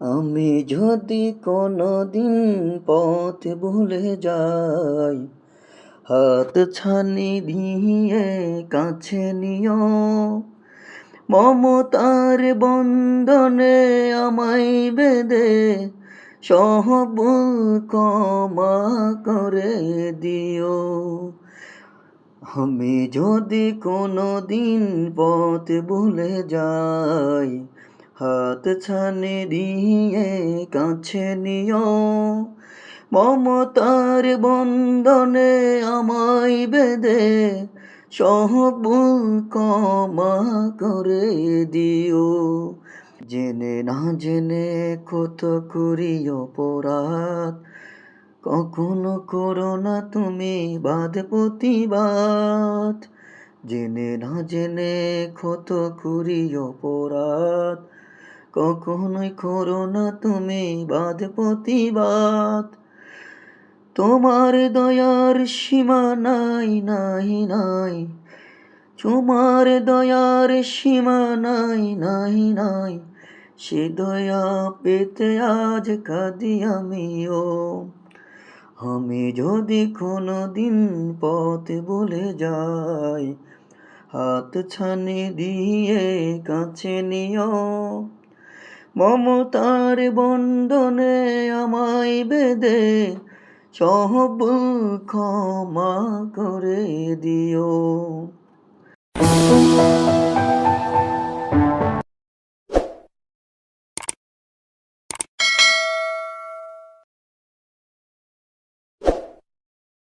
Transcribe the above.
আমি যদি কোনো দিন পথ ভুলে যাই, হাত ছানি দিয়ে কাছে নিও। মমতার বন্ধনে আমায় বেঁধে সহব ক্ষমা করে দিও। আমি যদি কোনো দিন পথ ভুলে যাই হাত ছানি দিয়ে কাছে নিও। মমতার বন্ধনে আমায় বেঁধে সহবুল ক্ষমা করে দিও। জেনে না জেনে কত করি অপরাধ, কখনো করো না তুমি বাদ প্রতিবাদ। জেনে না জেনে কত করি অপরাধ কখনোই করো না তুমি বাদ প্রতিবাদ। তোমার দয়ার সীমা নাই নাই নাই। তোমার দয়ার সীমা নাই নাই নাই। সে দয়া পেতে আজ কাঁদি আমিও। আমি যদি কোনো দিন পথ বলে যাই, হাত ছানি দিয়ে কাছে নিও। মমতার বন্ধনে আমায় বেদে সহব ক্ষমা করে দিও।